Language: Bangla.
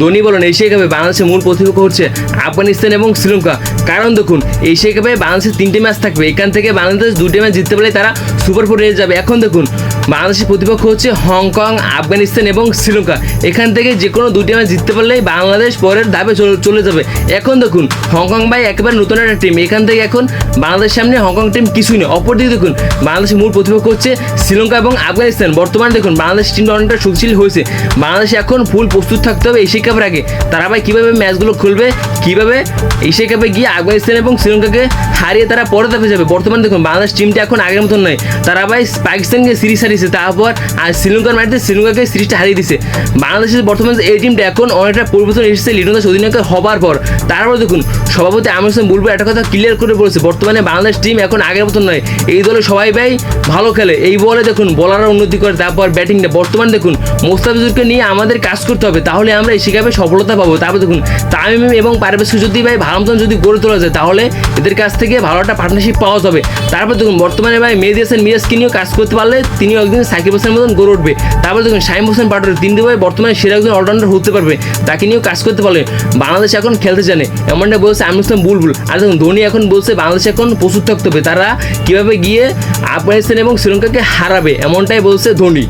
ধোনি বলেন এশিয়া কাপে বাংলাদেশের মূল প্রতিপক্ষ হচ্ছে আফগানিস্তান এবং শ্রীলঙ্কা। কারণ দেখুন, এশিয়া কাপে বাংলাদেশের তিনটে ম্যাচ থাকবে। এখান থেকে বাংলাদেশ দুটি ম্যাচ জিততে পারলে তারা সুপার ফোর যাবে। এখন দেখুন, বাংলাদেশের প্রতিপক্ষ হচ্ছে হংকং আফগানিস্তান এবং শ্রীলঙ্কা এখান থেকে যে কোনো দুটি ম্যাচ জিততে পারলেই বাংলাদেশ পরের ধাপে চলে- যাবে। এখন দেখুন হংকং ভাই একেবারে নতুন একটা টিম এখান থেকে এখন বাংলাদেশের সামনে হংকং টিম কিছুই নেই। অপরদিকে দেখুন, বাংলাদেশের মূল প্রতিপক্ষ হচ্ছে শ্রীলঙ্কা এবং আফগানিস্তান বর্তমানে দেখুন, বাংলাদেশ টিমটা অনেকটা শক্তিশালী হয়েছে। বাংলাদেশে এখন ফুল প্রস্তুত থাকতে হবে এশিয়া কাপের আগে। তারা ভাই কীভাবে ম্যাচগুলো খুলবে? কীভাবে এশিয়া কাপে গিয়ে আফগানিস্তান এবং শ্রীলঙ্কাকে হারিয়ে তারা পরে ধাপে যাবে। বর্তমানে দেখুন, বাংলাদেশ টিমটা এখন আগের মতন নয়। তারা ভাই পাকিস্তানকে সিরিজ হারিয়েছে, তারপর আর শ্রীলঙ্কার মাটিতে শ্রীলঙ্কাকে সিরিজটা হারিয়ে দিছে। বাংলাদেশের বর্তমানে এই টিমটা এখন অনেকটা পরিবর্তন এসেছে, লিটন দাস অধিনায়ক হবার পর। তারপর দেখুন, সভাপতি আমির হোসেন বুলবুল একটা কথা ক্লিয়ার করে বলেছে, বর্তমানে বাংলাদেশ টিম এখন আগের মতন নয়। এই দলে সবাই ভাই ভালো খেলে। এই বলে দেখুন বলাররা উন্নতি করে, তারপর ব্যাটিংটা বর্তমানে দেখুন, মোস্তাফিজুরকে নিয়ে আমাদের কাজ করতে হবে, তাহলে আমরা এই শিকাবে সফলতা পাবো। তারপর দেখুন, তামিম এবং পারভেজকে যদি ভাই ভালো মতন যদি গড়ে তোলা যায়, তাহলে এদের কাছ থেকে ভালো একটা পার্টনারশিপ পাওয়া যাবে। তারপর দেখুন, বর্তমানে ভাই মেহেদি হাসান মিরাজকে নিয়েও কাজ করতে পারলে, তিনিও একদিন সাকিব হাসানের মতন গড়ে উঠবে। তারপর দেখুন, শাহিম হোসেন পাটোয়ারি তিন ভাই বর্তমানে সেরা একজন অলরাউন্ডার হতে পারবে, তাকে নিয়েও কাজ করতে পারলে। বাংলাদেশ এখন খেলতে জানে। এমনটা বলছে, আমি ইসলাম বুলবুল আর দেখুন, ধোনি এখন বলছে, বাংলাদেশ এখন প্রস্তুত থাকতে হবে। তারা কীভাবে গিয়ে আফগানিস্তান এবং শ্রীলঙ্কাকে হারাবে, এমনটাই বলছে ধোনি।